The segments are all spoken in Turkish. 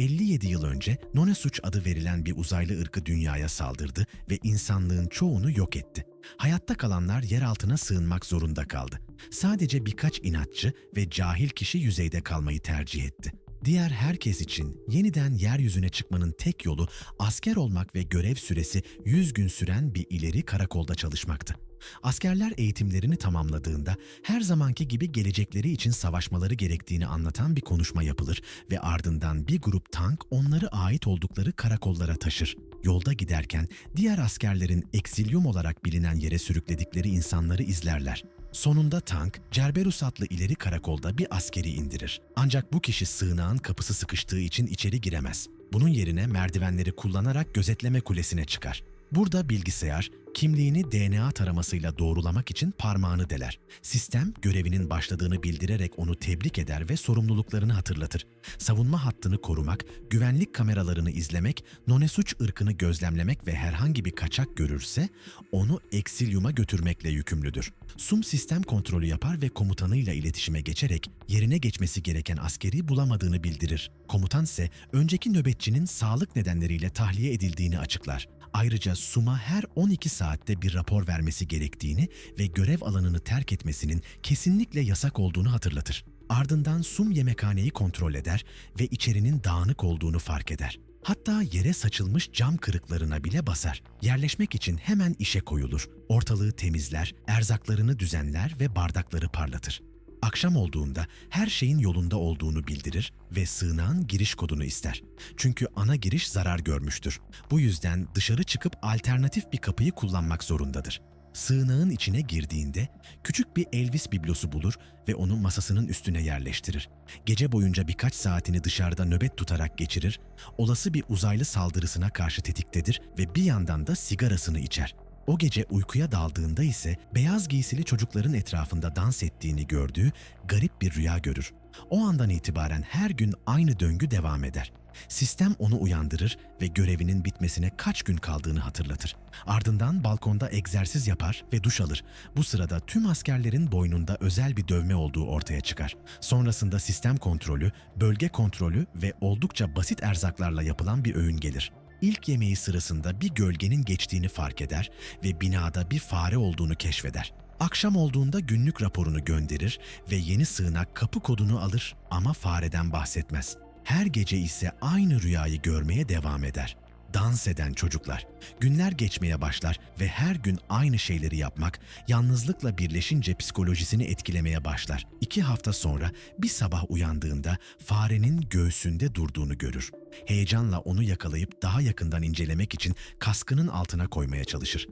57 yıl önce Nonesuç adı verilen bir uzaylı ırkı dünyaya saldırdı ve insanlığın çoğunu yok etti. Hayatta kalanlar yer altına sığınmak zorunda kaldı. Sadece birkaç inatçı ve cahil kişi yüzeyde kalmayı tercih etti. Diğer herkes için yeniden yeryüzüne çıkmanın tek yolu asker olmak ve görev süresi 100 gün süren bir ileri karakolda çalışmaktı. Askerler eğitimlerini tamamladığında her zamanki gibi gelecekleri için savaşmaları gerektiğini anlatan bir konuşma yapılır ve ardından bir grup tank onları ait oldukları karakollara taşır. Yolda giderken diğer askerlerin eksilyum olarak bilinen yere sürükledikleri insanları izlerler. Sonunda tank, Cerberus adlı ileri karakolda bir askeri indirir. Ancak bu kişi sığınağın kapısı sıkıştığı için içeri giremez. Bunun yerine merdivenleri kullanarak gözetleme kulesine çıkar. Burada bilgisayar, kimliğini DNA taramasıyla doğrulamak için parmağını deler. Sistem, görevinin başladığını bildirerek onu tebrik eder ve sorumluluklarını hatırlatır. Savunma hattını korumak, güvenlik kameralarını izlemek, Nonesuç ırkını gözlemlemek ve herhangi bir kaçak görürse onu Eksilyum'a götürmekle yükümlüdür. Sum sistem kontrolü yapar ve komutanıyla iletişime geçerek yerine geçmesi gereken askeri bulamadığını bildirir. Komutan ise önceki nöbetçinin sağlık nedenleriyle tahliye edildiğini açıklar. Ayrıca Sum'a her 12 saatte bir rapor vermesi gerektiğini ve görev alanını terk etmesinin kesinlikle yasak olduğunu hatırlatır. Ardından Sum yemekhaneyi kontrol eder ve içerinin dağınık olduğunu fark eder. Hatta yere saçılmış cam kırıklarına bile basar. Yerleşmek için hemen işe koyulur. Ortalığı temizler, erzaklarını düzenler ve bardakları parlatır. Akşam olduğunda her şeyin yolunda olduğunu bildirir ve sığınağın giriş kodunu ister. Çünkü ana giriş zarar görmüştür. Bu yüzden dışarı çıkıp alternatif bir kapıyı kullanmak zorundadır. Sığınağın içine girdiğinde küçük bir Elvis biblosu bulur ve onu masasının üstüne yerleştirir. Gece boyunca birkaç saatini dışarıda nöbet tutarak geçirir, olası bir uzaylı saldırısına karşı tetiktedir ve bir yandan da sigarasını içer. O gece uykuya daldığında ise beyaz giysili çocukların etrafında dans ettiğini gördüğü garip bir rüya görür. O andan itibaren her gün aynı döngü devam eder. Sistem onu uyandırır ve görevinin bitmesine kaç gün kaldığını hatırlatır. Ardından balkonda egzersiz yapar ve duş alır. Bu sırada tüm askerlerin boynunda özel bir dövme olduğu ortaya çıkar. Sonrasında sistem kontrolü, bölge kontrolü ve oldukça basit erzaklarla yapılan bir öğün gelir. İlk yemeği sırasında bir gölgenin geçtiğini fark eder ve binada bir fare olduğunu keşfeder. Akşam olduğunda günlük raporunu gönderir ve yeni sığınak kapı kodunu alır ama fareden bahsetmez. Her gece ise aynı rüyayı görmeye devam eder. Dans eden çocuklar. Günler geçmeye başlar ve her gün aynı şeyleri yapmak, yalnızlıkla birleşince psikolojisini etkilemeye başlar. İki hafta sonra bir sabah uyandığında farenin göğsünde durduğunu görür. Heyecanla onu yakalayıp daha yakından incelemek için kaskının altına koymaya çalışır.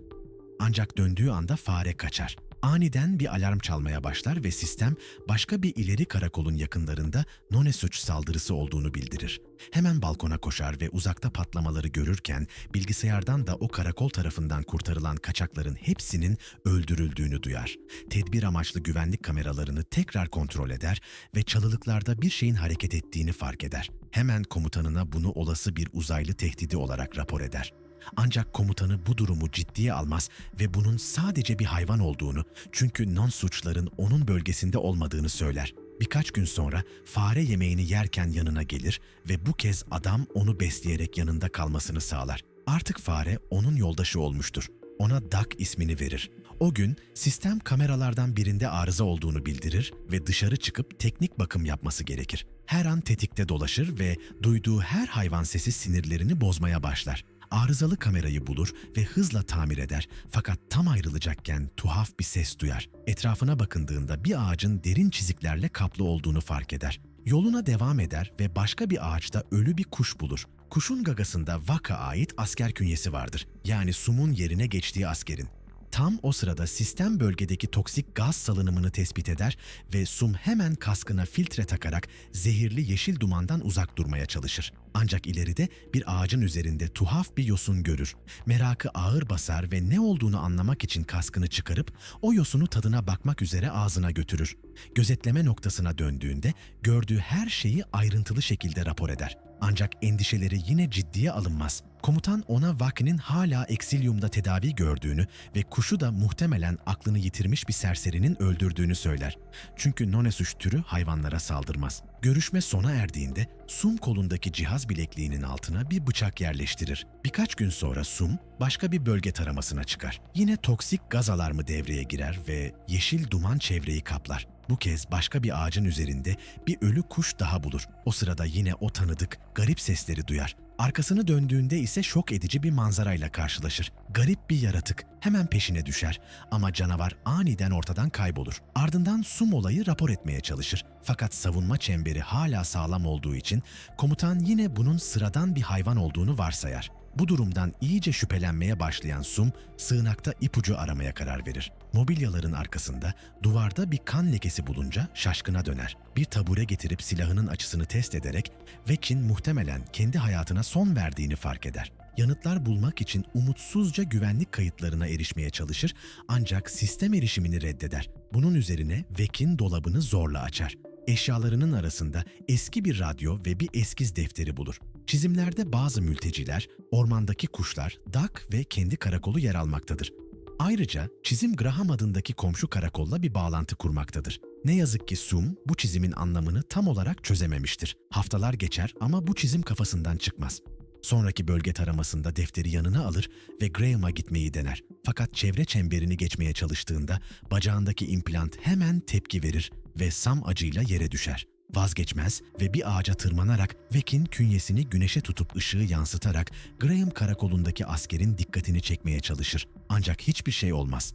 Ancak döndüğü anda fare kaçar. Aniden bir alarm çalmaya başlar ve sistem başka bir ileri karakolun yakınlarında Nonesuç saldırısı olduğunu bildirir. Hemen balkona koşar ve uzakta patlamaları görürken bilgisayardan da o karakol tarafından kurtarılan kaçakların hepsinin öldürüldüğünü duyar. Tedbir amaçlı güvenlik kameralarını tekrar kontrol eder ve çalılıklarda bir şeyin hareket ettiğini fark eder. Hemen komutanına bunu olası bir uzaylı tehdidi olarak rapor eder. Ancak komutanı bu durumu ciddiye almaz ve bunun sadece bir hayvan olduğunu, çünkü non suçların onun bölgesinde olmadığını söyler. Birkaç gün sonra fare yemeğini yerken yanına gelir ve bu kez adam onu besleyerek yanında kalmasını sağlar. Artık fare onun yoldaşı olmuştur. Ona Duck ismini verir. O gün sistem kameralardan birinde arıza olduğunu bildirir ve dışarı çıkıp teknik bakım yapması gerekir. Her an tetikte dolaşır ve duyduğu her hayvan sesi sinirlerini bozmaya başlar. Arızalı kamerayı bulur ve hızla tamir eder fakat tam ayrılacakken tuhaf bir ses duyar. Etrafına bakındığında bir ağacın derin çiziklerle kaplı olduğunu fark eder. Yoluna devam eder ve başka bir ağaçta ölü bir kuş bulur. Kuşun gagasında Vaka ait asker künyesi vardır. Yani Sum'un yerine geçtiği askerin. Tam o sırada sistem bölgedeki toksik gaz salınımını tespit eder ve Sum hemen kaskına filtre takarak zehirli yeşil dumandan uzak durmaya çalışır. Ancak ileride bir ağacın üzerinde tuhaf bir yosun görür. Merakı ağır basar ve ne olduğunu anlamak için kaskını çıkarıp o yosunu tadına bakmak üzere ağzına götürür. Gözetleme noktasına döndüğünde gördüğü her şeyi ayrıntılı şekilde rapor eder. Ancak endişeleri yine ciddiye alınmaz. Komutan ona Vaki'nin hala Exilium'da tedavi gördüğünü ve kuşu da muhtemelen aklını yitirmiş bir serserinin öldürdüğünü söyler. Çünkü Nonesuş türü hayvanlara saldırmaz. Görüşme sona erdiğinde Sum kolundaki cihaz bilekliğinin altına bir bıçak yerleştirir. Birkaç gün sonra Sum başka bir bölge taramasına çıkar. Yine toksik gaz alarmı devreye girer ve yeşil duman çevreyi kaplar. Bu kez başka bir ağacın üzerinde bir ölü kuş daha bulur. O sırada yine o tanıdık, garip sesleri duyar. Arkasını döndüğünde ise şok edici bir manzarayla karşılaşır. Garip bir yaratık hemen peşine düşer ama canavar aniden ortadan kaybolur. Ardından Sum olayı rapor etmeye çalışır. Fakat savunma çemberi hala sağlam olduğu için komutan yine bunun sıradan bir hayvan olduğunu varsayar. Bu durumdan iyice şüphelenmeye başlayan Sum, sığınakta ipucu aramaya karar verir. Mobilyaların arkasında duvarda bir kan lekesi bulunca şaşkına döner. Bir tabure getirip silahının açısını test ederek Vekin muhtemelen kendi hayatına son verdiğini fark eder. Yanıtlar bulmak için umutsuzca güvenlik kayıtlarına erişmeye çalışır ancak sistem erişimini reddeder. Bunun üzerine Vekin dolabını zorla açar. Eşyalarının arasında eski bir radyo ve bir eskiz defteri bulur. Çizimlerde bazı mülteciler, ormandaki kuşlar, dak ve kendi karakolu yer almaktadır. Ayrıca çizim Graham adındaki komşu karakolla bir bağlantı kurmaktadır. Ne yazık ki Sum bu çizimin anlamını tam olarak çözememiştir. Haftalar geçer ama bu çizim kafasından çıkmaz. Sonraki bölge taramasında defteri yanına alır ve Graham'a gitmeyi dener. Fakat çevre çemberini geçmeye çalıştığında bacağındaki implant hemen tepki verir ve Sam acıyla yere düşer. Vazgeçmez ve bir ağaca tırmanarak Vek'in künyesini güneşe tutup ışığı yansıtarak Graham karakolundaki askerin dikkatini çekmeye çalışır. Ancak hiçbir şey olmaz.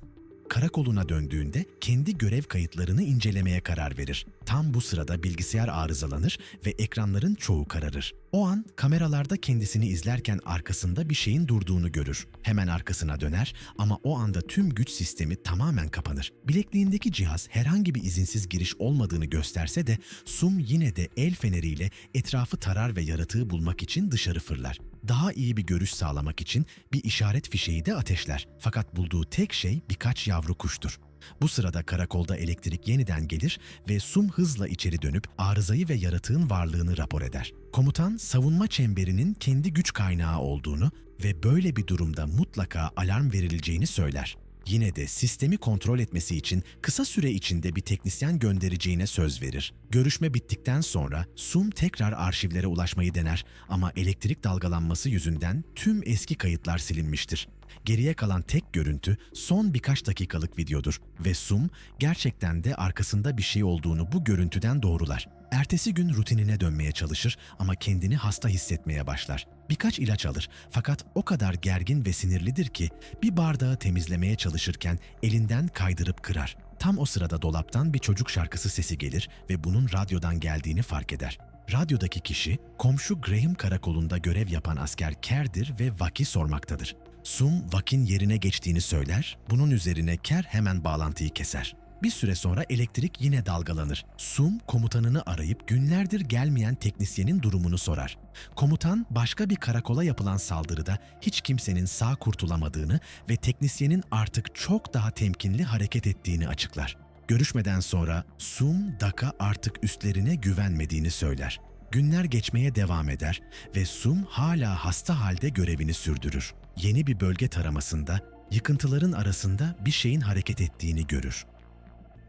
Karakoluna döndüğünde kendi görev kayıtlarını incelemeye karar verir. Tam bu sırada bilgisayar arızalanır ve ekranların çoğu kararır. O an kameralarda kendisini izlerken arkasında bir şeyin durduğunu görür. Hemen arkasına döner ama o anda tüm güç sistemi tamamen kapanır. Bilekliğindeki cihaz herhangi bir izinsiz giriş olmadığını gösterse de Sum yine de el feneriyle etrafı tarar ve yaratığı bulmak için dışarı fırlar. Daha iyi bir görüş sağlamak için bir işaret fişeği de ateşler. Fakat bulduğu tek şey birkaç yavru kuştur. Bu sırada karakolda elektrik yeniden gelir ve Sum hızla içeri dönüp arızayı ve yaratığın varlığını rapor eder. Komutan savunma çemberinin kendi güç kaynağı olduğunu ve böyle bir durumda mutlaka alarm verileceğini söyler. Yine de sistemi kontrol etmesi için kısa süre içinde bir teknisyen göndereceğine söz verir. Görüşme bittikten sonra Sum tekrar arşivlere ulaşmayı dener ama elektrik dalgalanması yüzünden tüm eski kayıtlar silinmiştir. Geriye kalan tek görüntü son birkaç dakikalık videodur ve Sum gerçekten de arkasında bir şey olduğunu bu görüntüden doğrular. Ertesi gün rutinine dönmeye çalışır ama kendini hasta hissetmeye başlar. Birkaç ilaç alır fakat o kadar gergin ve sinirlidir ki bir bardağı temizlemeye çalışırken elinden kaydırıp kırar. Tam o sırada dolaptan bir çocuk şarkısı sesi gelir ve bunun radyodan geldiğini fark eder. Radyodaki kişi komşu Graham karakolunda görev yapan asker Ker'dir ve Vaki sormaktadır. Sum Vak'in yerine geçtiğini söyler, bunun üzerine Ker hemen bağlantıyı keser. Bir süre sonra elektrik yine dalgalanır. Sum komutanını arayıp günlerdir gelmeyen teknisyenin durumunu sorar. Komutan başka bir karakola yapılan saldırıda hiç kimsenin sağ kurtulamadığını ve teknisyenin artık çok daha temkinli hareket ettiğini açıklar. Görüşmeden sonra Sum Daka artık üstlerine güvenmediğini söyler. Günler geçmeye devam eder ve Sum hala hasta halde görevini sürdürür. Yeni bir bölge taramasında yıkıntıların arasında bir şeyin hareket ettiğini görür.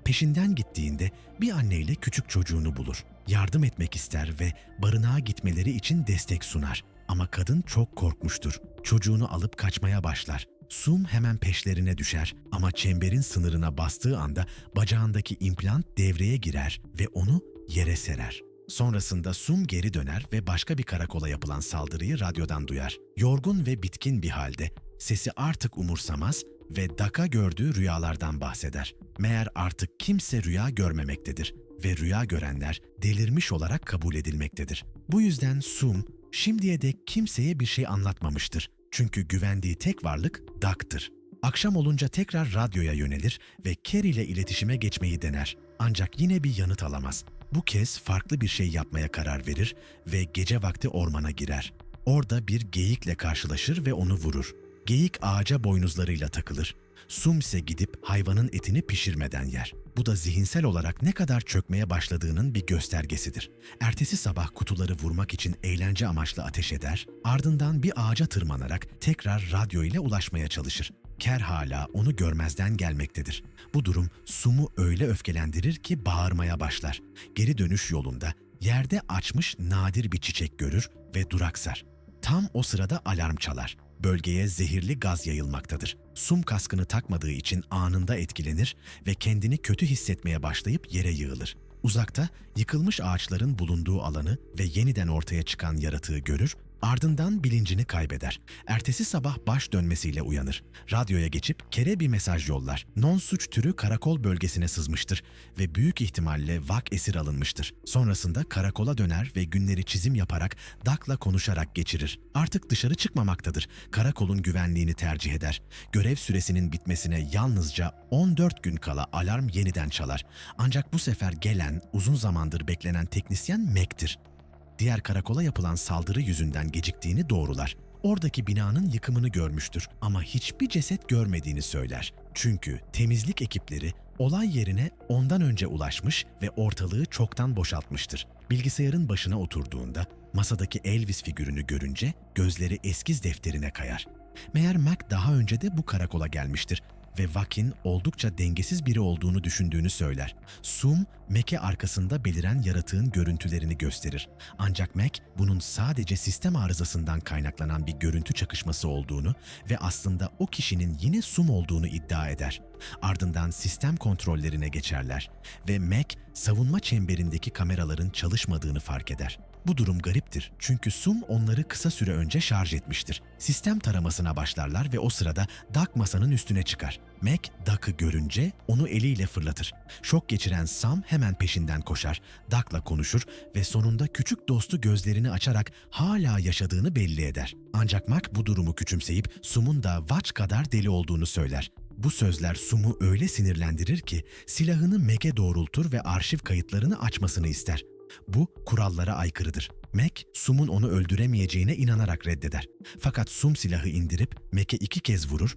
Peşinden gittiğinde bir anneyle küçük çocuğunu bulur. Yardım etmek ister ve barınağa gitmeleri için destek sunar. Ama kadın çok korkmuştur. Çocuğunu alıp kaçmaya başlar. Sum hemen peşlerine düşer ama çemberin sınırına bastığı anda bacağındaki implant devreye girer ve onu yere serer. Sonrasında Sum geri döner ve başka bir karakola yapılan saldırıyı radyodan duyar. Yorgun ve bitkin bir halde sesi artık umursamaz ve Daka gördüğü rüyalardan bahseder. Meğer artık kimse rüya görmemektedir ve rüya görenler delirmiş olarak kabul edilmektedir. Bu yüzden Sum şimdiye dek kimseye bir şey anlatmamıştır. Çünkü güvendiği tek varlık Dak'tır. Akşam olunca tekrar radyoya yönelir ve Kerry ile iletişime geçmeyi dener. Ancak yine bir yanıt alamaz. Bu kez farklı bir şey yapmaya karar verir ve gece vakti ormana girer. Orada bir geyikle karşılaşır ve onu vurur. Geyik ağaca boynuzlarıyla takılır. Sum ise gidip hayvanın etini pişirmeden yer. Bu da zihinsel olarak ne kadar çökmeye başladığının bir göstergesidir. Ertesi sabah kutuları vurmak için eğlence amaçlı ateş eder, ardından bir ağaca tırmanarak tekrar radyo ile ulaşmaya çalışır. Ker hala onu görmezden gelmektedir. Bu durum Sum'u öyle öfkelendirir ki bağırmaya başlar. Geri dönüş yolunda yerde açmış nadir bir çiçek görür ve duraksar. Tam o sırada alarm çalar. Bölgeye zehirli gaz yayılmaktadır. Sum kaskını takmadığı için anında etkilenir ve kendini kötü hissetmeye başlayıp yere yığılır. Uzakta yıkılmış ağaçların bulunduğu alanı ve yeniden ortaya çıkan yaratığı görür, ardından bilincini kaybeder. Ertesi sabah baş dönmesiyle uyanır. Radyoya geçip kere bir mesaj yollar. Non suç türü karakol bölgesine sızmıştır ve büyük ihtimalle vak esir alınmıştır. Sonrasında karakola döner ve günleri çizim yaparak Dak'la konuşarak geçirir. Artık dışarı çıkmamaktadır. Karakolun güvenliğini tercih eder. Görev süresinin bitmesine yalnızca 14 gün kala alarm yeniden çalar. Ancak bu sefer gelen, uzun zamandır beklenen teknisyen Mac'tir diğer karakola yapılan saldırı yüzünden geciktiğini doğrular. Oradaki binanın yıkımını görmüştür ama hiçbir ceset görmediğini söyler. Çünkü temizlik ekipleri olay yerine ondan önce ulaşmış ve ortalığı çoktan boşaltmıştır. Bilgisayarın başına oturduğunda masadaki Elvis figürünü görünce gözleri eskiz defterine kayar. Meğer Mac daha önce de bu karakola gelmiştir ve Vakin oldukça dengesiz biri olduğunu düşündüğünü söyler. Sum, Mac'e arkasında beliren yaratığın görüntülerini gösterir. Ancak Mac, bunun sadece sistem arızasından kaynaklanan bir görüntü çakışması olduğunu ve aslında o kişinin yine Sum olduğunu iddia eder. Ardından sistem kontrollerine geçerler ve Mac, savunma çemberindeki kameraların çalışmadığını fark eder. Bu durum gariptir çünkü Sum onları kısa süre önce şarj etmiştir. Sistem taramasına başlarlar ve o sırada Duck masanın üstüne çıkar. Mac, Duck'ı görünce onu eliyle fırlatır. Şok geçiren Sam hemen peşinden koşar, Duck'la konuşur ve sonunda küçük dostu gözlerini açarak hala yaşadığını belli eder. Ancak Mac bu durumu küçümseyip Sum'un da Watch kadar deli olduğunu söyler. Bu sözler Sum'u öyle sinirlendirir ki silahını Mac'e doğrultur ve arşiv kayıtlarını açmasını ister. Bu kurallara aykırıdır. Mac, Sum'un onu öldüremeyeceğine inanarak reddeder. Fakat Sum silahı indirip Mac'e iki kez vurur.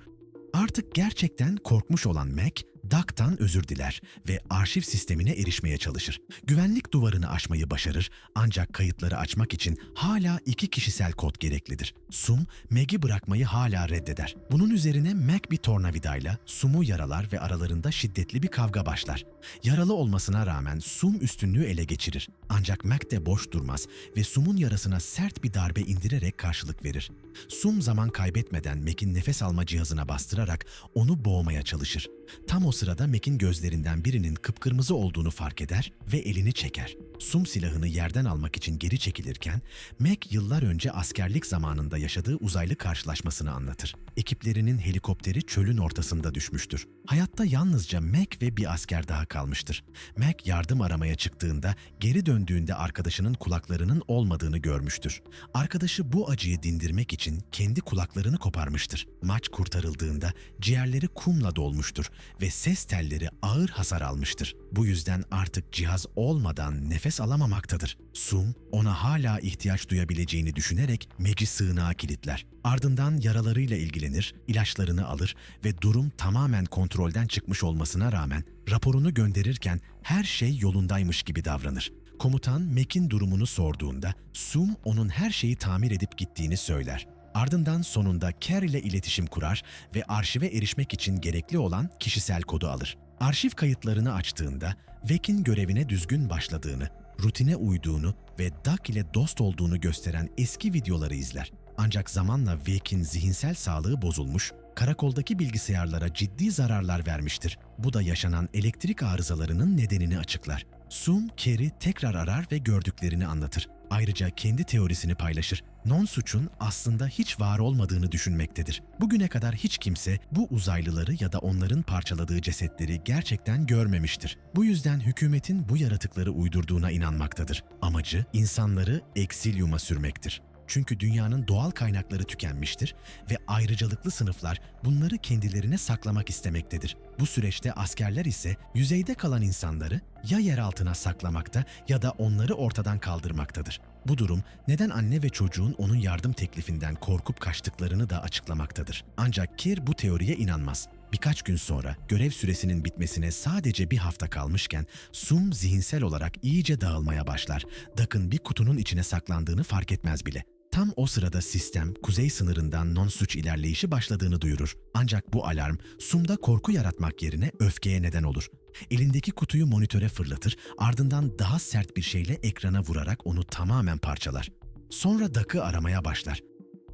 Artık gerçekten korkmuş olan Mac, Duck'tan özür diler ve arşiv sistemine erişmeye çalışır. Güvenlik duvarını aşmayı başarır ancak kayıtları açmak için hala iki kişisel kod gereklidir. Sum, Mac'i bırakmayı hala reddeder. Bunun üzerine Mac bir tornavidayla Sum'u yaralar ve aralarında şiddetli bir kavga başlar. Yaralı olmasına rağmen Sum üstünlüğü ele geçirir. Ancak Mac de boş durmaz ve Sum'un yarasına sert bir darbe indirerek karşılık verir. Sum zaman kaybetmeden Mac'in nefes alma cihazına bastırarak onu boğmaya çalışır. Tam o sırada Mac'in gözlerinden birinin kıpkırmızı olduğunu fark eder ve elini çeker. Sum silahını yerden almak için geri çekilirken, Mac yıllar önce askerlik zamanında yaşadığı uzaylı karşılaşmasını anlatır. Ekiplerinin helikopteri çölün ortasında düşmüştür. Hayatta yalnızca Mac ve bir asker daha kalmıştır. Mac yardım aramaya çıktığında geri döndüğünde arkadaşının kulaklarının olmadığını görmüştür. Arkadaşı bu acıyı dindirmek için kendi kulaklarını koparmıştır. Maç kurtarıldığında ciğerleri kumla dolmuştur ve ses telleri ağır hasar almıştır. Bu yüzden artık cihaz olmadan nefes alamamaktadır. Sum ona hala ihtiyaç duyabileceğini düşünerek Mac'i sığınağa kilitler. Ardından yaralarıyla ilgilenir, ilaçlarını alır ve durum tamamen kontrolden çıkmış olmasına rağmen raporunu gönderirken her şey yolundaymış gibi davranır. Komutan Mac'in durumunu sorduğunda Sum onun her şeyi tamir edip gittiğini söyler. Ardından sonunda Ker ile iletişim kurar ve arşive erişmek için gerekli olan kişisel kodu alır. Arşiv kayıtlarını açtığında Vek'in görevine düzgün başladığını, rutine uyduğunu ve Duck ile dost olduğunu gösteren eski videoları izler. Ancak zamanla Vek'in zihinsel sağlığı bozulmuş, karakoldaki bilgisayarlara ciddi zararlar vermiştir. Bu da yaşanan elektrik arızalarının nedenini açıklar. Sum, Kerry tekrar arar ve gördüklerini anlatır. Ayrıca kendi teorisini paylaşır. Non suçun aslında hiç var olmadığını düşünmektedir. Bugüne kadar hiç kimse bu uzaylıları ya da onların parçaladığı cesetleri gerçekten görmemiştir. Bu yüzden hükümetin bu yaratıkları uydurduğuna inanmaktadır. Amacı insanları eksilyuma sürmektir. Çünkü dünyanın doğal kaynakları tükenmiştir ve ayrıcalıklı sınıflar bunları kendilerine saklamak istemektedir. Bu süreçte askerler ise yüzeyde kalan insanları ya yer altına saklamakta ya da onları ortadan kaldırmaktadır. Bu durum neden anne ve çocuğun onun yardım teklifinden korkup kaçtıklarını da açıklamaktadır. Ancak Kir bu teoriye inanmaz. Birkaç gün sonra görev süresinin bitmesine sadece bir hafta kalmışken Sum zihinsel olarak iyice dağılmaya başlar. Duck'ın bir kutunun içine saklandığını fark etmez bile. Tam o sırada sistem kuzey sınırından non-suç ilerleyişi başladığını duyurur. Ancak bu alarm Sum'da korku yaratmak yerine öfkeye neden olur. Elindeki kutuyu monitöre fırlatır, ardından daha sert bir şeyle ekrana vurarak onu tamamen parçalar. Sonra Duck'ı aramaya başlar.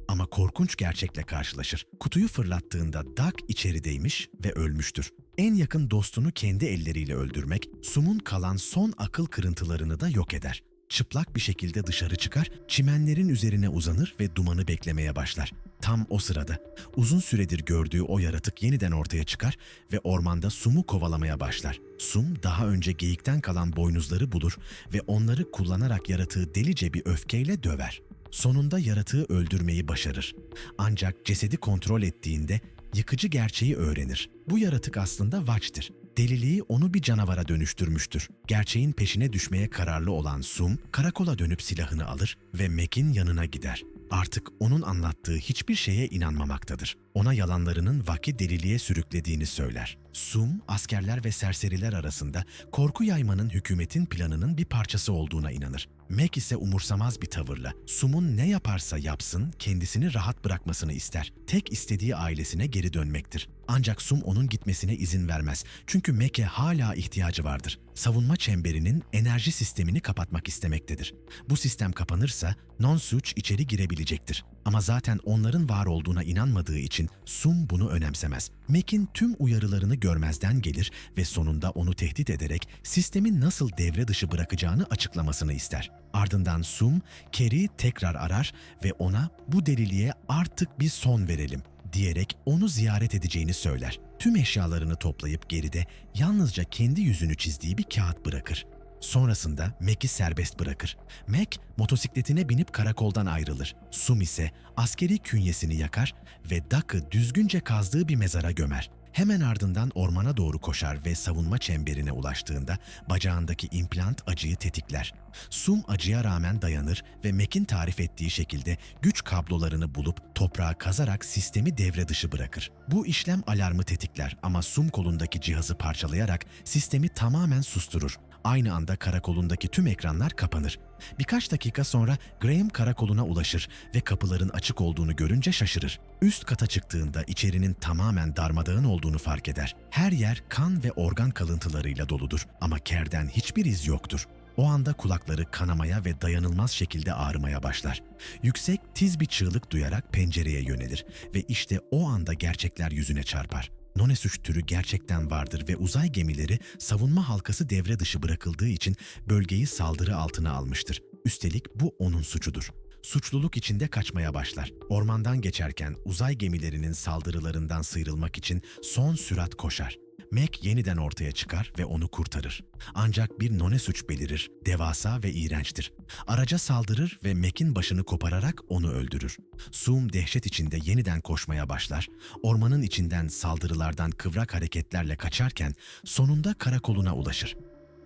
Ama korkunç gerçekle karşılaşır. Kutuyu fırlattığında Duck içerideymiş ve ölmüştür. En yakın dostunu kendi elleriyle öldürmek, Sum'un kalan son akıl kırıntılarını da yok eder. Çıplak bir şekilde dışarı çıkar, çimenlerin üzerine uzanır ve dumanı beklemeye başlar. Tam o sırada uzun süredir gördüğü o yaratık yeniden ortaya çıkar ve ormanda Sum'u kovalamaya başlar. Sum daha önce geyikten kalan boynuzları bulur ve onları kullanarak yaratığı delice bir öfkeyle döver. Sonunda yaratığı öldürmeyi başarır. Ancak cesedi kontrol ettiğinde yıkıcı gerçeği öğrenir. Bu yaratık aslında Vaç'tır. Deliliği onu bir canavara dönüştürmüştür. Gerçeğin peşine düşmeye kararlı olan Sum, karakola dönüp silahını alır ve Mac'in yanına gider. Artık onun anlattığı hiçbir şeye inanmamaktadır. Ona yalanlarının Vak'i deliliğe sürüklediğini söyler. Sum, askerler ve serseriler arasında korku yaymanın hükümetin planının bir parçası olduğuna inanır. Mac ise umursamaz bir tavırla Sum'un ne yaparsa yapsın kendisini rahat bırakmasını ister. Tek istediği ailesine geri dönmektir. Ancak Sum onun gitmesine izin vermez. Çünkü Mac'e hala ihtiyacı vardır. Savunma çemberinin enerji sistemini kapatmak istemektedir. Bu sistem kapanırsa non-suç içeri girebilecektir. Ama zaten onların var olduğuna inanmadığı için Sum bunu önemsemez. Mac'in tüm uyarılarını görmezden gelir ve sonunda onu tehdit ederek sistemi nasıl devre dışı bırakacağını açıklamasını ister. Ardından Sum, Kerry'i tekrar arar ve ona bu deliliğe artık bir son verelim diyerek onu ziyaret edeceğini söyler. Tüm eşyalarını toplayıp geride yalnızca kendi yüzünü çizdiği bir kağıt bırakır. Sonrasında Mac'i serbest bırakır. Mac motosikletine binip karakoldan ayrılır. Sum ise askeri künyesini yakar ve Duck'ı düzgünce kazdığı bir mezara gömer. Hemen ardından ormana doğru koşar ve savunma çemberine ulaştığında bacağındaki implant acıyı tetikler. Sum acıya rağmen dayanır ve Mac'in tarif ettiği şekilde güç kablolarını bulup toprağa kazarak sistemi devre dışı bırakır. Bu işlem alarmı tetikler ama Sum kolundaki cihazı parçalayarak sistemi tamamen susturur. Aynı anda karakolundaki tüm ekranlar kapanır. Birkaç dakika sonra Graham karakoluna ulaşır ve kapıların açık olduğunu görünce şaşırır. Üst kata çıktığında içerinin tamamen darmadağın olduğunu fark eder. Her yer kan ve organ kalıntılarıyla doludur ama Ker'den hiçbir iz yoktur. O anda kulakları kanamaya ve dayanılmaz şekilde ağrımaya başlar. Yüksek, tiz bir çığlık duyarak pencereye yönelir ve işte o anda gerçekler yüzüne çarpar. Nonesuç türü gerçekten vardır ve uzay gemileri savunma halkası devre dışı bırakıldığı için bölgeyi saldırı altına almıştır. Üstelik bu onun suçudur. Suçluluk içinde kaçmaya başlar. Ormandan geçerken uzay gemilerinin saldırılarından sıyrılmak için son sürat koşar. Mac yeniden ortaya çıkar ve onu kurtarır. Ancak bir none suç belirir, devasa ve iğrençtir. Araca saldırır ve Mac'in başını kopararak onu öldürür. Sum dehşet içinde yeniden koşmaya başlar. Ormanın içinden saldırılardan kıvrak hareketlerle kaçarken sonunda karakoluna ulaşır.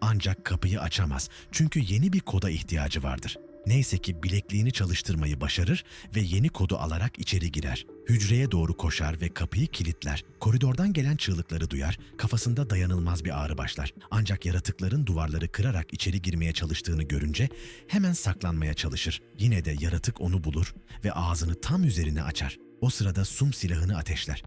Ancak kapıyı açamaz çünkü yeni bir koda ihtiyacı vardır. Neyse ki bilekliğini çalıştırmayı başarır ve yeni kodu alarak içeri girer. Hücreye doğru koşar ve kapıyı kilitler. Koridordan gelen çığlıkları duyar, kafasında dayanılmaz bir ağrı başlar. Ancak yaratıkların duvarları kırarak içeri girmeye çalıştığını görünce hemen saklanmaya çalışır. Yine de yaratık onu bulur ve ağzını tam üzerine açar. O sırada Sum silahını ateşler.